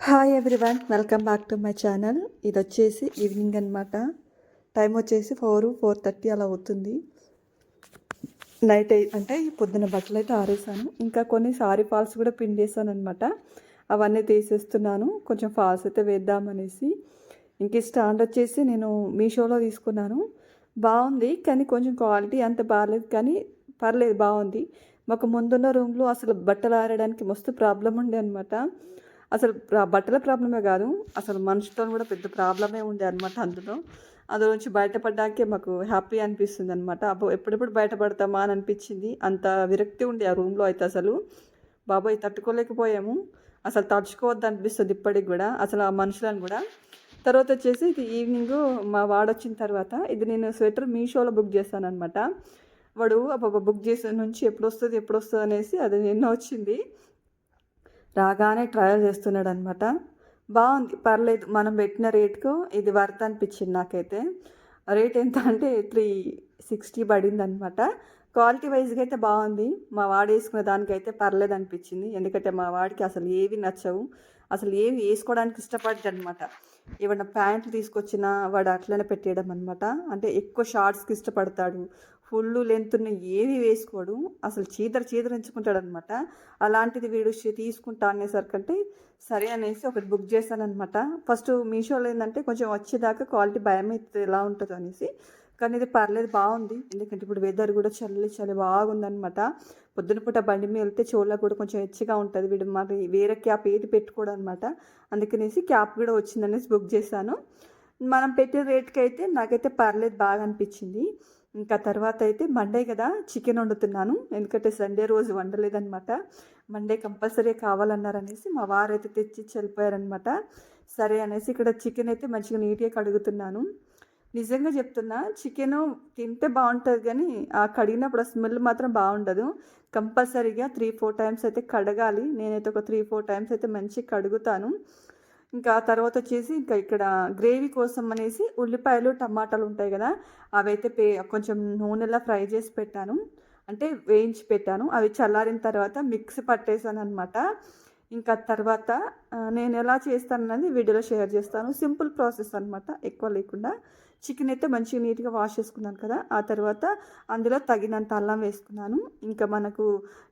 Hi everyone welcome back to my channel ఇది వచ్చేసి evening అనమాట టైం వచ్చేసి ఫోర్ ఫోర్ థర్టీ అలా అవుతుంది. నైట్ అంటే పొద్దున బట్టలు అయితే ఆరేసాను. ఇంకా కొన్ని సారీ ఫాల్స్ కూడా పిండేసాను అనమాట అవన్నీ తీసేస్తున్నాను. కొంచెం ఫాల్స్ అయితే వేద్దామనేసి. ఇంక స్టాండ్ వచ్చేసి నేను మీషోలో తీసుకున్నాను. బాగుంది కానీ కొంచెం క్వాలిటీ అంత బాగాలేదు కానీ పర్లేదు బాగుంది. మాకు ముందున్న రూమ్లో అసలు బట్టలు ఆరడానికి మస్తు ప్రాబ్లం ఉండే అనమాట అసలు బట్టల ప్రాబ్లమే కాదు అసలు మనుషులతో కూడా పెద్ద ప్రాబ్లమే ఉండే అనమాట అందులో. అందులో నుంచి బయటపడ్డాకే మాకు హ్యాపీ అనిపిస్తుంది అనమాట అబ్బో ఎప్పుడెప్పుడు బయటపడతామా అని అనిపించింది. అంత విరక్తి ఉంది ఆ రూమ్లో అయితే అసలు. బాబాయ్ తట్టుకోలేకపోయాము. అసలు తడుచుకోవద్దు అనిపిస్తుంది ఇప్పటికి కూడా అసలు ఆ మనుషులను కూడా. తర్వాత వచ్చేసి ఇది ఈవినింగ్ మా వాడొచ్చిన తర్వాత ఇది నేను స్వెటర్ మీషోలో బుక్ చేశాను అనమాట వాడు అబ్బా బుక్ చేసిన నుంచి ఎప్పుడు వస్తుంది ఎప్పుడు వస్తుంది అనేసి అది నిన్న వచ్చింది. రాగానే ట్రయల్ చేస్తున్నాడు అనమాట బాగుంది. పర్లేదు మనం పెట్టిన రేట్కు ఇది వర్త్ అనిపించింది నాకైతే. రేట్ ఎంత అంటే త్రీ సిక్స్టీ పడింది అనమాట క్వాలిటీ వైజ్గా అయితే బాగుంది. మా వాడు వేసుకునే దానికైతే పర్లేదు అనిపించింది. ఎందుకంటే మా వాడికి అసలు ఏవి నచ్చవు. అసలు ఏవి వేసుకోవడానికి ఇష్టపడ్డాడు అనమాట ఏమన్నా ప్యాంట్లు తీసుకొచ్చినా వాడు అట్లనే పెట్టేయడం అనమాట అంటే ఎక్కువ షార్ట్స్కి ఇష్టపడతాడు. ఫుల్ లెంత్ ఉన్న ఏవి వేసుకోడు అసలు చీదర చీదరించుకుంటాడు అనమాట అలాంటిది వీడు తీసుకుంటా అనేసరికంటే సరే అనేసి ఒకటి బుక్ చేశానమాట ఫస్ట్ మీషోలో ఏంటంటే కొంచెం వచ్చేదాకా క్వాలిటీ భయం అయితే ఎలా ఉంటుందో అనేసి. కానీ ఇది పర్లేదు బాగుంది. ఎందుకంటే ఇప్పుడు వెదర్ కూడా చల్లి చలి బాగుందనమాట. పొద్దున పూట బండి మీద వెళ్తే చోళ్ళ కూడా కొంచెం ఎచ్చిగా ఉంటుంది. వీడు మరి వేరే క్యాప్ ఏది పెట్టుకోడు అనమాట అందుకనేసి క్యాప్ కూడా వచ్చిందనేసి బుక్ చేశాను. మనం పెట్టిన రేట్కి అయితే నాకైతే పర్లేదు బాగా అనిపించింది. ఇంకా తర్వాత అయితే మండే కదా చికెన్ వండుతున్నాను. ఎందుకంటే సండే రోజు వండలేదనమాట మండే కంపల్సరీ కావాలన్నారనేసి మా వారైతే తెచ్చి వెళ్ళిపోయారనమాట సరే అనేసి ఇక్కడ చికెన్ అయితే మంచిగా నీట్గా కడుగుతున్నాను. నిజంగా చెప్తున్నా చికెన్ తింటే బాగుంటుంది కానీ ఆ కడిగినప్పుడు ఆ స్మెల్ మాత్రం బాగుండదు. కంపల్సరీగా త్రీ ఫోర్ టైమ్స్ అయితే కడగాలి. నేనైతే ఒక త్రీ ఫోర్ టైమ్స్ అయితే మంచిగా కడుగుతాను. ఇంకా తర్వాత వచ్చేసి ఇంకా ఇక్కడ గ్రేవీ కోసం అనేసి ఉల్లిపాయలు టమాటాలు ఉంటాయి కదా అవైతే పే కొంచెం నూనెలా ఫ్రై చేసి పెట్టాను. అంటే వేయించి పెట్టాను. అవి చల్లారిన తర్వాత మిక్స్ పట్టేసాను అనమాట ఇంకా తర్వాత నేను ఎలా చేస్తాను అనేది వీడియోలో షేర్ చేస్తాను. సింపుల్ ప్రాసెస్ అనమాట ఎక్కువ లేకుండా. చికెన్ అయితే మంచిగా నీట్గా వాష్ చేసుకున్నాను కదా ఆ తర్వాత అందులో తగినంత అల్లం వేసుకున్నాను. ఇంకా మనకు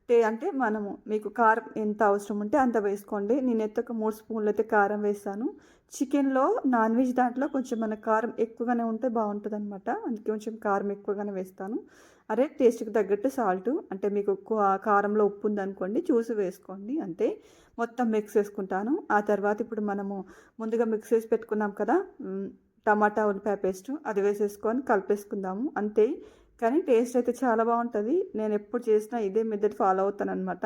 టే అంటే మనము మీకు కారం ఎంత అవసరం ఉంటే అంత వేసుకోండి. నేనైతే ఒక మూడు స్పూన్లు అయితే కారం వేసాను. చికెన్లో నాన్ వెజ్ దాంట్లో కొంచెం మన కారం ఎక్కువగానే ఉంటే బాగుంటుంది అనమాట అందుకే కొంచెం కారం ఎక్కువగానే వేస్తాను. అరే టేస్ట్కి తగ్గట్టు సాల్ట్ అంటే మీకు ఎక్కువ కారంలో ఉప్పు ఉందనుకోండి చూసి వేసుకోండి అంతే. మొత్తం మిక్స్ చేసుకుంటాను. ఆ తర్వాత ఇప్పుడు మనము ముందుగా మిక్స్ చేసి పెట్టుకున్నాం కదా టమాటా ఉల్లిపాయ పేస్ట్ అది వేసేసుకొని కలిపేసుకుందాము. అంతే. కానీ టేస్ట్ అయితే చాలా బాగుంటుంది. నేను ఎప్పుడు చేసినా ఇదే మెథడ్ ఫాలో అవుతాను అనమాట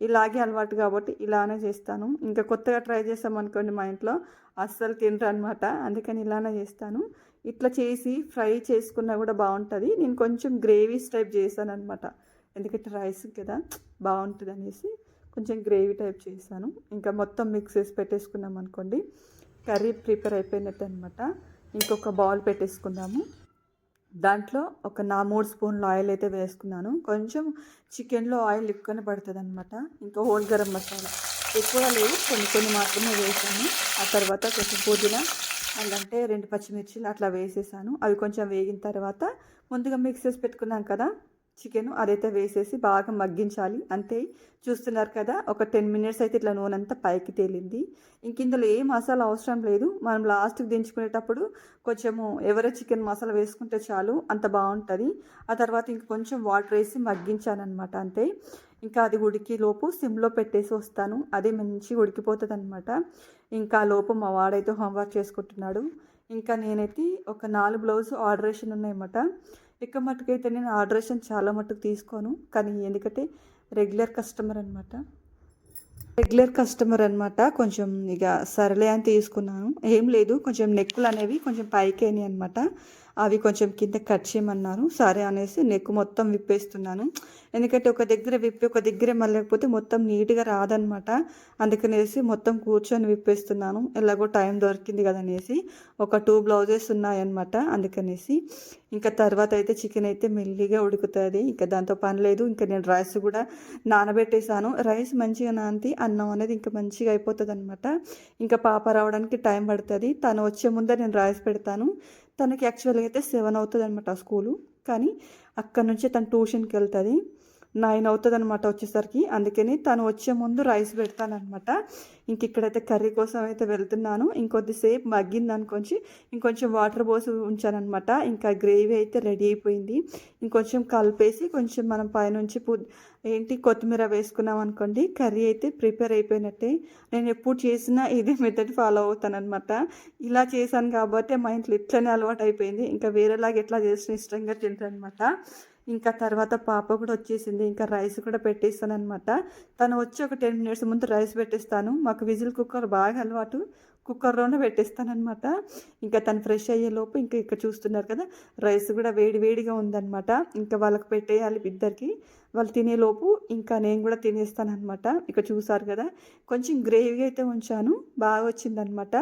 ఇలాగే అలవాటు కాబట్టి ఇలానే చేస్తాను. ఇంకా కొత్తగా ట్రై చేస్తామనుకోండి మా ఇంట్లో అస్సలు తినరు అనమాట అందుకని ఇలానే చేస్తాను. ఇట్లా చేసి ఫ్రై చేసుకున్నా కూడా బాగుంటుంది. నేను కొంచెం గ్రేవీస్ టైప్ చేశాను అనమాట ఎందుకంటే రైస్ కదా బాగుంటుంది అనేసి కొంచెం గ్రేవీ టైప్ చేశాను. ఇంకా మొత్తం మిక్స్ చేసి పెట్టేసుకున్నాం అనుకోండి కర్రీ ప్రిపేర్ అయిపోయినట్టు అనమాట ఇంకొక బౌల్ పెట్టేసుకుందాము. దాంట్లో ఒక నా మూడు స్పూన్ల ఆయిల్ అయితే వేసుకున్నాను. కొంచెం చికెన్లో ఆయిల్ ఎక్కువనే పడుతుంది అనమాట ఇంకా హోల్ గరం మసాలా ఎక్కువ లేదు కొన్ని కొన్ని మాత్రమే వేసాను. ఆ తర్వాత కొంచెం పుదీనా అంటే రెండు పచ్చిమిర్చిలు అట్లా వేసేసాను. అవి కొంచెం వేగిన తర్వాత ముందుగా మిక్స్ చేసి పెట్టుకున్నాం కదా చికెన్ అదైతే వేసేసి బాగా మగ్గించాలి. అంతే చూస్తున్నారు కదా ఒక టెన్ మినిట్స్ అయితే ఇట్లా నూనె అంతా పైకి తేలింది. ఇంక ఇందులో ఏ మసాలా అవసరం లేదు. మనం లాస్ట్కి దించుకునేటప్పుడు కొంచెము ఎవరో చికెన్ మసాలా వేసుకుంటే చాలు అంత బాగుంటుంది. ఆ తర్వాత ఇంక కొంచెం వాటర్ వేసి మగ్గించానమాట అంతే. ఇంకా అది ఉడికి లోపు సిమ్లో పెట్టేసి వస్తాను. అది మంచిగా ఉడికిపోతుంది అనమాట ఇంకా లోపు మా వాడైతే హోంవర్క్ చేసుకుంటున్నాడు. ఇంకా నేనైతే ఒక నాలుగు బ్లౌజ్ ఆర్డరేషన్ ఉన్నాయన్నమాట. ఇక మటుకైతే నేను ఆర్డరేషన్ చాలా మటుకు తీసుకోను. కానీ ఎందుకంటే రెగ్యులర్ కస్టమర్ అనమాట రెగ్యులర్ కస్టమర్ అనమాట కొంచెం ఇక సరేలే అని తీసుకున్నాను. ఏం లేదు. కొంచెం నెక్కులు అనేవి కొంచెం పైకి అయినాయి అనమాట అవి కొంచెం కింద కట్ చేయమన్నారు. సరే అనేసి నెక్ మొత్తం విప్పేస్తున్నాను. ఎందుకంటే ఒక దగ్గర విప్పి ఒక దగ్గర మళ్ళకపోతే మొత్తం నీట్గా రాదనమాట అందుకనేసి మొత్తం కూర్చొని విప్పేస్తున్నాను. ఎలాగో టైం దొరికింది కదనేసి ఒక టూ బ్లౌజెస్ ఉన్నాయన్నమాట. అందుకనేసి ఇంకా తర్వాత అయితే చికెన్ అయితే మెల్లిగా ఉడుకుతుంది. ఇంకా దాంతో పని లేదు. ఇంకా నేను రైస్ కూడా నానబెట్టేశాను. రైస్ మంచిగా నానితే అన్నం అనేది ఇంకా మంచిగా అయిపోతుంది అనమాట ఇంకా పాప రావడానికి టైం పడుతుంది. తను వచ్చే ముందే నేను రైస్ పెడతాను. తనకి యాక్చువల్గా అయితే సెవెన్ అవుతుంది అనమాట స్కూలు. కానీ అక్కడ నుంచి తను ట్యూషన్కి వెళ్తుంది. నైన్ అవుతుంది అనమాట వచ్చేసరికి. అందుకని తను వచ్చే ముందు రైస్ పెడతానమాట ఇంక ఇక్కడైతే కర్రీ కోసం అయితే వెళ్తున్నాను. ఇంకొద్దిసేపు మగ్గింది అనుకొంచి ఇంకొంచెం వాటర్ పోసి ఉంచానమాట ఇంకా గ్రేవీ అయితే రెడీ అయిపోయింది. ఇంకొంచెం కలిపేసి కొంచెం మనం పైనుంచి పు ఏంటి కొత్తిమీర వేసుకున్నాం అనుకోండి కర్రీ అయితే ప్రిపేర్ అయిపోయినట్టే. నేను ఎప్పుడు చేసినా ఇదే మెథడ్ ఫాలో అవుతానమాట ఇలా చేశాను కాబట్టి మా ఇంట్లో ఇట్లనే అలవాటు అయిపోయింది ఇంకా వేరేలాగా ఎట్లా చేసిన ఇష్టంగా తింటానమాట ఇంకా తర్వాత పాప కూడా వచ్చేసింది ఇంకా రైస్ కూడా పెట్టేస్తాను అనమాట తను వచ్చి ఒక టెన్ మినిట్స్ ముందు రైస్ పెట్టేస్తాను. మాకు విజిల్ కుక్కర్ బాగా అలవాటు. కుక్కర్లోనే పెట్టేస్తానమాట ఇంకా తను ఫ్రెష్ అయ్యే లోపు ఇంకా ఇక్కడ చూస్తున్నారు కదా రైస్ కూడా వేడి వేడిగా ఉందన్నమాట. ఇంకా వాళ్ళకి పెట్టేయాలి ఇద్దరికి. వాళ్ళు తినేలోపు ఇంకా నేను కూడా తినేస్తానమాట ఇక చూసారు కదా కొంచెం గ్రేవీ అయితే ఉంచాను. బాగా వచ్చిందనమాట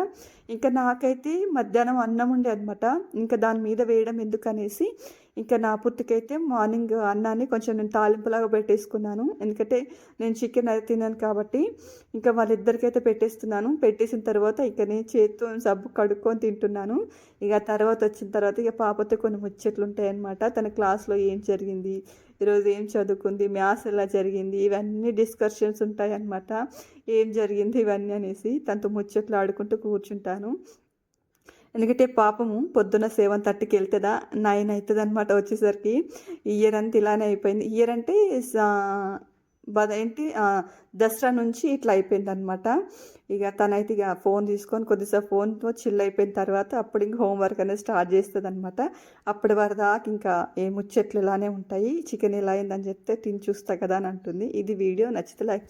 ఇంకా నాకైతే మధ్యాహ్నం అన్నం ఉండే అనమాట ఇంకా దాని మీద వేయడం ఎందుకనేసి ఇంకా నా పుట్టుకైతే మార్నింగ్ అన్నాన్ని కొంచెం నేను తాలింపులాగా పెట్టేసుకున్నాను. ఎందుకంటే నేను చికెన్ అది తిన్నాను కాబట్టి ఇంకా వాళ్ళిద్దరికైతే పెట్టేస్తున్నాను. పెట్టేసిన తర్వాత ఇక నేను చేతితో సబ్బు కడుక్కొని తింటున్నాను. ఇక తర్వాత వచ్చిన తర్వాత ఇక పాపతో కొన్ని ముచ్చట్లు ఉంటాయన్నమాట. తన క్లాస్లో ఏం జరిగింది ఈరోజు ఏం చదువుకుంది మ్యాథ్స్ ఎలా జరిగింది ఇవన్నీ డిస్కషన్స్ ఉంటాయన్నమాట. ఏం జరిగింది ఇవన్నీ అనేసి తనతో ముచ్చట్లు ఆడుకుంటూ కూర్చుంటాను. ఎందుకంటే పాపము పొద్దున్న సెవెన్ థర్టీకి వెళ్తుందా? నైన్ అవుతుంది అనమాట వచ్చేసరికి ఇయర్ అంతా ఇలానే అయిపోయింది. ఇయర్ అంటే బద ఏంటి? దసరా నుంచి ఇట్లా అయిపోయింది అనమాట ఇక తనైతే ఇక ఫోన్ తీసుకొని కొద్దిసేపు ఫోన్తో చిల్ అయిపోయిన తర్వాత అప్పుడు ఇంక హోంవర్క్ అనేది స్టార్ట్ చేస్తుంది అనమాట అప్పటి వరదాకా ఇంకా ఏ ముచ్చట్లు ఇలానే ఉంటాయి. చికెన్ ఇలా అయిందని చెప్తే తిని చూస్తా కదా అని అంటుంది. ఇది వీడియో. నచ్చితే లైక్